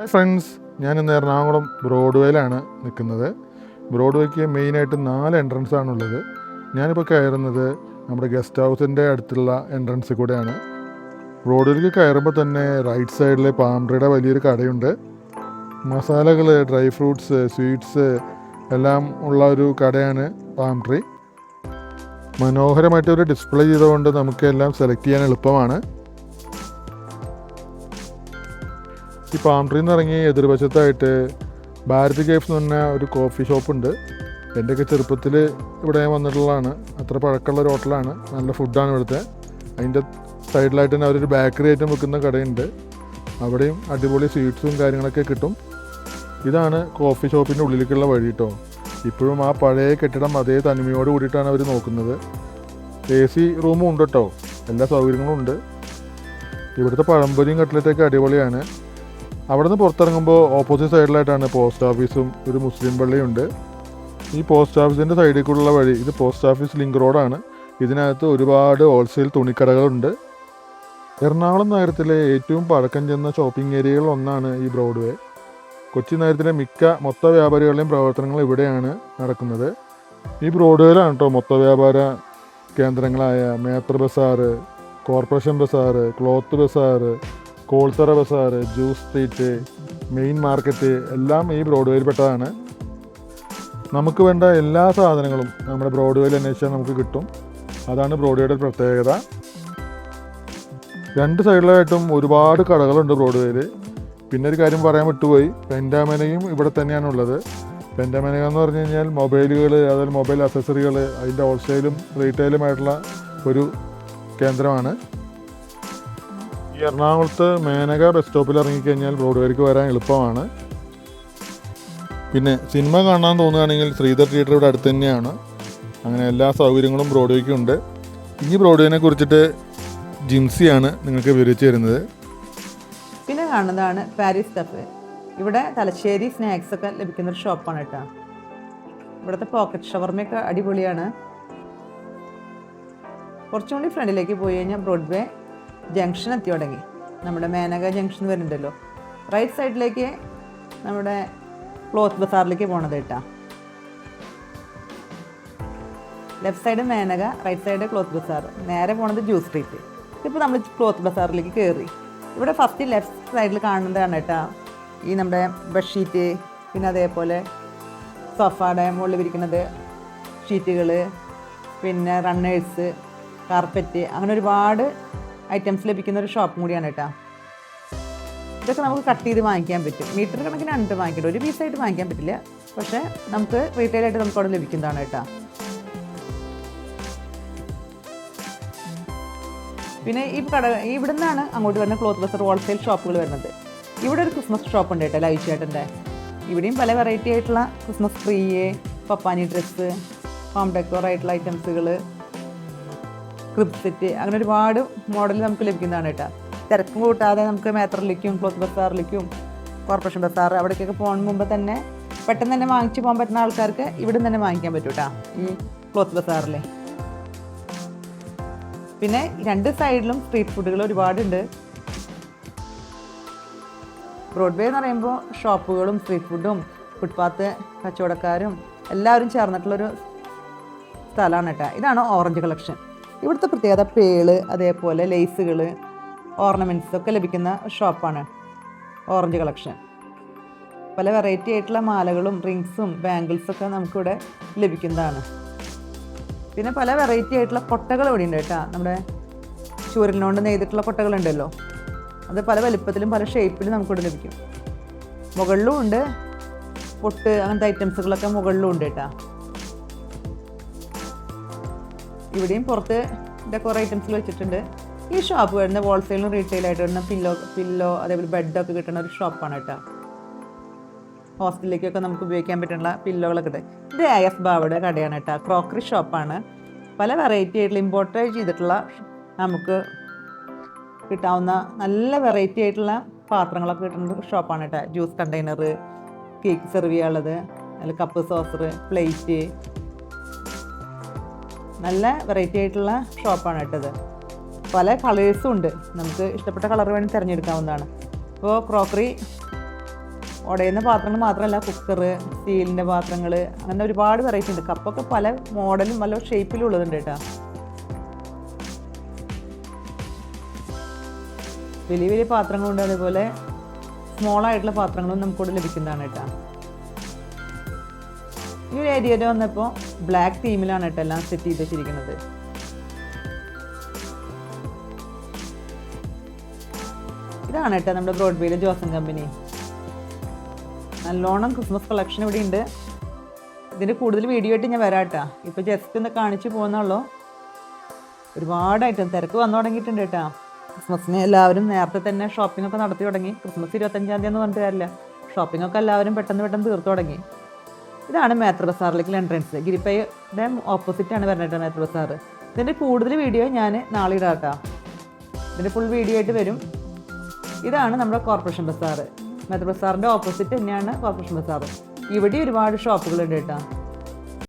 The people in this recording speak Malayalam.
ഹായ് ഫ്രണ്ട്സ് ഞാൻ ഇന്ന് എറണാകുളം ബ്രോഡ്വേയിലാണ് നിൽക്കുന്നത്. ബ്രോഡ്വേക്ക് മെയിനായിട്ട് നാല് എൻട്രൻസ് ആണുള്ളത്. ഞാനിപ്പോൾ കയറുന്നത് നമ്മുടെ ഗസ്റ്റ് ഹൗസിന്റെ അടുത്തുള്ള എൻട്രൻസ് കൂടെയാണ്. ബ്രോഡ്വേയിലേക്ക് കയറുമ്പോൾ തന്നെ റൈറ്റ് സൈഡിൽ പാംട്രിയുടെ വലിയൊരു കടയുണ്ട്. മസാലകൾ ഡ്രൈ ഫ്രൂട്ട്സ് സ്വീറ്റ്സ് എല്ലാം ഉള്ള ഒരു കടയാണ് പാംട്രി മനോഹരമായിട്ട് ഒരു ഡിസ്പ്ലേ ചെയ്തുകൊണ്ട് നമുക്ക് എല്ലാം സെലക്ട് ചെയ്യാൻ എളുപ്പമാണ്. ഈ പാം ട്രീ എന്ന് ഇറങ്ങി എതിർവശത്തായിട്ട് ഭാരതി കേഫ് എന്ന് പറഞ്ഞ ഒരു കോഫി ഷോപ്പുണ്ട് എന്റെയൊക്കെ ചെറുപ്പത്തിൽ ഇവിടെ വന്നിട്ടുള്ളതാണ്. അത്ര പഴക്കമുള്ള ഒരു ഹോട്ടലാണ് നല്ല ഫുഡാണ് ഇവിടുത്തെ. അതിന്റെ സൈഡിലായിട്ട് തന്നെ അവരൊരു ബേക്കറി ഐറ്റം വെക്കുന്ന കടയുണ്ട്. അവിടെയും അടിപൊളി സ്വീറ്റ്സും കാര്യങ്ങളൊക്കെ കിട്ടും. ഇതാണ് കോഫി ഷോപ്പിന്റെ ഉള്ളിലേക്കുള്ള വഴി കേട്ടോ ഇപ്പോഴും ആ പഴയ കെട്ടിടം അതേ തനിമയോട് കൂടിയിട്ടാണ് അവർ നോക്കുന്നത്. എ സി റൂമും ഉണ്ട് കേട്ടോ എല്ലാ സൗകര്യങ്ങളും ഉണ്ട്. ഇവിടുത്തെ പഴംപൊരിയും കട്ട്ലറ്റൊക്കെ അടിപൊളിയാണ്. അവിടെ നിന്ന് പുറത്തിറങ്ങുമ്പോൾ ഓപ്പോസിറ്റ് സൈഡിലായിട്ടാണ് പോസ്റ്റ് ഓഫീസും ഒരു മുസ്ലിം പള്ളിയുണ്ട്. ഈ പോസ്റ്റ് ഓഫീസിന്റെ സൈഡിൽ കൂടെയുള്ള വഴി ഇത് പോസ്റ്റ് ഓഫീസ് ലിങ്ക് റോഡാണ് ഇതിനകത്ത് ഒരുപാട് ഹോൾസെയിൽ തുണിക്കടകളുണ്ട്. എറണാകുളം നഗരത്തിലെ ഏറ്റവും പഴക്കം ചെന്ന ഷോപ്പിംഗ് ഏരിയകളിൽ ഒന്നാണ് ഈ ബ്രോഡ്വേ കൊച്ചി നഗരത്തിലെ മിക്ക മൊത്ത വ്യാപാരികളുടെയും പ്രവർത്തനങ്ങൾ ഇവിടെയാണ് നടക്കുന്നത്. ഈ ബ്രോഡ്വേയിലാണ് കേട്ടോ മൊത്ത വ്യാപാര കേന്ദ്രങ്ങളായ മേത്ര bazaar corporation bazaar cloth bazaar കോൾത്തറ Bazaar Jews street main market എല്ലാം ഈ ബ്രോഡ്വേയിൽ പെട്ടതാണ് നമുക്ക് വേണ്ട എല്ലാ സാധനങ്ങളും നമ്മുടെ ബ്രോഡ്വേയിൽ അന്വേഷിച്ചാൽ നമുക്ക് കിട്ടും. അതാണ് ബ്രോഡ്വേയുടെ പ്രത്യേകത. രണ്ട് സൈഡിലായിട്ടും ഒരുപാട് കടകളുണ്ട് ബ്രോഡ്വേയിൽ. പിന്നെ ഒരു കാര്യം പറയാൻ വിട്ടുപോയി. പെന്റാമനയും ഇവിടെ തന്നെയാണ് ഉള്ളത്. പെന്റാമനക എന്ന് പറഞ്ഞു കഴിഞ്ഞാൽ മൊബൈലുകൾ അതുപോലെ മൊബൈൽ അക്സസറികൾ അതിന്റെ ഹോൾസെയിലും റീറ്റെയിലുമായിട്ടുള്ള ഒരു കേന്ദ്രമാണ്. എറണാകുളത്ത് മേനക ബസ് സ്റ്റോപ്പിൽ ഇറങ്ങിക്കഴിഞ്ഞാൽ ബ്രോഡ്വേക്ക് വരാൻ എളുപ്പമാണ്. പിന്നെ സിനിമ കാണാൻ തോന്നുകയാണെങ്കിൽ ശ്രീധർ തിയേറ്റർ ഇവിടെ അടുത്ത് തന്നെയാണ്. അങ്ങനെ എല്ലാ സൗകര്യങ്ങളും ബ്രോഡ്വേക്കും ഉണ്ട്. ഈ ബ്രോഡ്വേനെ കുറിച്ചിട്ട് ജിംസിയാണ് നിങ്ങൾക്ക് വിവരിച്ചു തരുന്നത്. പിന്നെ കാണുന്നതാണ് പാരീസ് കഫേ. ഇവിടെ തലശ്ശേരി സ്നാക്സ് ഒക്കെ ലഭിക്കുന്ന ഒരു ഷോപ്പാണ് കേട്ടോ. ഇവിടുത്തെ പോക്കറ്റ് ഷവർമയൊക്കെ അടിപൊളിയാണ്. കുറച്ചും കൂടി ഫ്രണ്ടിലേക്ക് പോയി കഴിഞ്ഞാൽ ബ്രോഡ്വേ ജംഗ്ഷൻ എത്തി തുടങ്ങി. നമ്മുടെ മേനക ജംഗ്ഷൻ വരുന്നുണ്ടല്ലോ. റൈറ്റ് സൈഡിലേക്ക് നമ്മുടെ ക്ലോത്ത് ബസാറിലേക്ക് പോണത് കേട്ടാ. Left side Menaka right side cloth Bazaar. നേരെ പോണത് ജ്യൂസ് സ്ട്രീറ്റ്. ഇപ്പോൾ നമ്മൾ ക്ലോത്ത് ബസാറിലേക്ക് കയറി ഇവിടെ ഫസ്റ്റ് ലെഫ്റ്റ് സൈഡിൽ കാണുന്നതാണ് കേട്ടോ. ഈ നമ്മുടെ ബെഡ്ഷീറ്റ് പിന്നെ അതേപോലെ സോഫയുടെ മുകളിൽ വിരിക്കുന്നത് ഷീറ്റുകൾ പിന്നെ റണ്ണേഴ്സ് കാർപ്പറ്റ് അങ്ങനെ ഒരുപാട് ഐറ്റംസ് ലഭിക്കുന്ന ഒരു ഷോപ്പും കൂടിയാണ് കേട്ടോ. ഇതൊക്കെ നമുക്ക് കട്ട് ചെയ്ത് വാങ്ങിക്കാൻ പറ്റും. മീറ്റർ കണക്കിനാണ് കേട്ടോ വാങ്ങിക്കേണ്ടത്. ഒരു പീസായിട്ട് വാങ്ങിക്കാൻ പറ്റില്ല. പക്ഷേ നമുക്ക് റീറ്റെയിൽ ആയിട്ട് നമുക്ക് അവിടെ ലഭിക്കുന്നതാണ് കേട്ടോ. പിന്നെ ഈ കട ഇവിടെ നിന്നാണ് അങ്ങോട്ട് വരുന്ന ക്ലോത്ത് ബസർ ഹോൾസെയിൽ ഷോപ്പുകൾ വരുന്നത്. ഇവിടെ ഒരു ക്രിസ്മസ് ഷോപ്പ് ഉണ്ട് കേട്ടോ ലൈവ് ചേട്ടന്റെ. ഇവിടെയും പല വെറൈറ്റി ആയിട്ടുള്ള ക്രിസ്മസ് ട്രീ പപ്പാനി ഡ്രസ്സ് ഹോം ഡെക്കോർ ആയിട്ടുള്ള ഐറ്റംസുകൾ ക്രിബ് സെറ്റ് അങ്ങനെ ഒരുപാട് മോഡൽ നമുക്ക് ലഭിക്കുന്നതാണ് കേട്ടോ. തിരക്ക് കൂട്ടാതെ നമുക്ക് മേത്തറിലേക്കും ക്ലോത്ത് ബസാറിലേക്കും കോർപ്പറേഷൻ ബസാർ അവിടേക്കൊക്കെ പോകുന്ന മുമ്പ് തന്നെ പെട്ടെന്ന് തന്നെ വാങ്ങിച്ചു പോകാൻ പറ്റുന്ന ആൾക്കാർക്ക് ഇവിടെ തന്നെ വാങ്ങിക്കാൻ പറ്റും കേട്ടോ ഈ ക്ലോത്ത് ബസാറിൽ പിന്നെ രണ്ട് സൈഡിലും സ്ട്രീറ്റ് ഫുഡുകൾ ഒരുപാടുണ്ട്. ബ്രോഡ്വേ എന്ന് പറയുമ്പോൾ ഷോപ്പുകളും സ്ട്രീറ്റ് ഫുഡും ഫുട്പാത്ത് കച്ചവടക്കാരും എല്ലാവരും ചേർന്നിട്ടുള്ളൊരു സ്ഥലമാണ് കേട്ടോ. ഇതാണ് ഓറഞ്ച് കളക്ഷൻ ഇവിടുത്തെ പ്രത്യേകത പേൾ അതേപോലെ ലേസുകൾ ഓർണമെന്റ്സ് ഒക്കെ ലഭിക്കുന്ന ഷോപ്പാണ്. ഓറഞ്ച് കളക്ഷൻ പല വെറൈറ്റി ആയിട്ടുള്ള മാലകളും റിങ്സും ബാംഗിൾസൊക്കെ നമുക്കിവിടെ ലഭിക്കുന്നതാണ്. പിന്നെ പല വെറൈറ്റി ആയിട്ടുള്ള കൊട്ടകൾ ഇവിടെ ഉണ്ട് കേട്ടോ. നമ്മുടെ ചൂരലിനോണ്ട് നെയ്തിട്ടുള്ള കൊട്ടകളുണ്ടല്ലോ. അത് പല വലിപ്പത്തിലും പല ഷേപ്പിലും നമുക്കിവിടെ ലഭിക്കും. മുകളിലും ഉണ്ട് പൊട്ട് അങ്ങനത്തെ ഐറ്റംസുകളൊക്കെ മുകളിലും ഉണ്ട് കേട്ടോ. ഇവിടെയും പുറത്ത് കുറേ ഐറ്റംസിൽ വെച്ചിട്ടുണ്ട്. ഈ ഷോപ്പ് വരുന്ന ഹോൾസെയിലും റീറ്റെയിലായിട്ട് വരുന്ന പില്ലോ പില്ലോ അതേപോലെ ബെഡൊക്കെ കിട്ടുന്ന ഒരു ഷോപ്പാണ് കേട്ടോ. ഹോസ്റ്റലിലേക്കൊക്കെ നമുക്ക് ഉപയോഗിക്കാൻ പറ്റുന്ന പില്ലോകളൊക്കെ ഇത്. എ എഫ് ബാവയുടെ കടയാണ് കേട്ടോ. ക്രോക്കറി ഷോപ്പാണ് പല വെറൈറ്റി ആയിട്ടുള്ള ഇമ്പോർട്ടഡ് ചെയ്തിട്ടുള്ള നമുക്ക് കിട്ടാവുന്ന നല്ല വെറൈറ്റി ആയിട്ടുള്ള പാത്രങ്ങളൊക്കെ കിട്ടുന്ന ഷോപ്പാണ് കേട്ടോ. ജ്യൂസ് കണ്ടെയ്നർ കേക്ക് സെർവ് ചെയ്യാനുള്ളത് അതിൽ കപ്പ് സോസർ പ്ലേറ്റ് നല്ല വെറൈറ്റി ആയിട്ടുള്ള ഷോപ്പാണ് കേട്ടത്. പല കളേഴ്സും ഉണ്ട്. നമുക്ക് ഇഷ്ടപ്പെട്ട കളർ വേണമെങ്കിൽ തിരഞ്ഞെടുക്കാവുന്നതാണ്. അപ്പോൾ ക്രോക്കറി ഉടയുന്ന പാത്രങ്ങൾ മാത്രമല്ല കുക്കർ സ്റ്റീലിന്റെ പാത്രങ്ങൾ അങ്ങനെ ഒരുപാട് വെറൈറ്റി ഉണ്ട്. കപ്പൊക്കെ പല മോഡലും പല ഷേപ്പിലും ഉള്ളതുണ്ട് കേട്ടോ. വലിയ വലിയ പാത്രങ്ങളുണ്ട്. അതേപോലെ സ്മോൾ ആയിട്ടുള്ള പാത്രങ്ങളും നമുക്കിവിടെ ലഭിക്കുന്നതാണ് കേട്ടോ. ഈ ഒരു ഏരിയയിൽ വന്നപ്പോൾ ബ്ലാക്ക് തീമിലാണ് കേട്ടോ എല്ലാം സെറ്റ് ചെയ്ത് വെച്ചിരിക്കുന്നത്. ഇതാണ് കേട്ടോ നമ്മുടെ ബ്രോഡ്വേയിലെ ജോസൻ കമ്പനി നല്ലോണം ക്രിസ്മസ് കളക്ഷൻ ഇവിടെ ഉണ്ട്. ഇതിന്റെ കൂടുതൽ വീഡിയോ ആയിട്ട് ഞാൻ വരാട്ടാ ഇപ്പോൾ ജസ്റ്റ് ഒന്ന് കാണിച്ചു പോകുന്നുള്ളൂ ഒരുപാട് ഐറ്റം തിരക്ക് വന്നു തുടങ്ങിയിട്ടുണ്ട് കേട്ടോ. ക്രിസ്മസിന് എല്ലാവരും നേരത്തെ തന്നെ ഷോപ്പിംഗ് ഒക്കെ നടത്തി തുടങ്ങി. ക്രിസ്മസ് ഇരുപത്തഞ്ചാം തീയതി എന്ന് പറഞ്ഞിട്ട് കാര്യമില്ല. ഷോപ്പിംഗ് ഒക്കെ എല്ലാവരും പെട്ടെന്ന് പെട്ടെന്ന് തീർത്തു തുടങ്ങി. ഇതാണ് മേത്ര ബസാറിലേക്കുള്ള എൻട്രൻസ് ഗിരിപ്പയുടെ ഓപ്പോസിറ്റ് ആണ് വരുന്നത് മേത്ര ബസാർ ഇതിന്റെ കൂടുതൽ വീഡിയോ ഞാൻ നാളെ ഇടാം കേട്ടോ. ഇതിന്റെ ഫുൾ വീഡിയോ ആയിട്ട് വരും. ഇതാണ് നമ്മുടെ കോർപ്പറേഷൻ ബസാർ മേത്ര ബസാറിന്റെ ഓപ്പോസിറ്റ് തന്നെയാണ് കോർപ്പറേഷൻ ബസാർ ഇവിടെ ഒരുപാട് ഷോപ്പുകളുണ്ട് കേട്ടോ.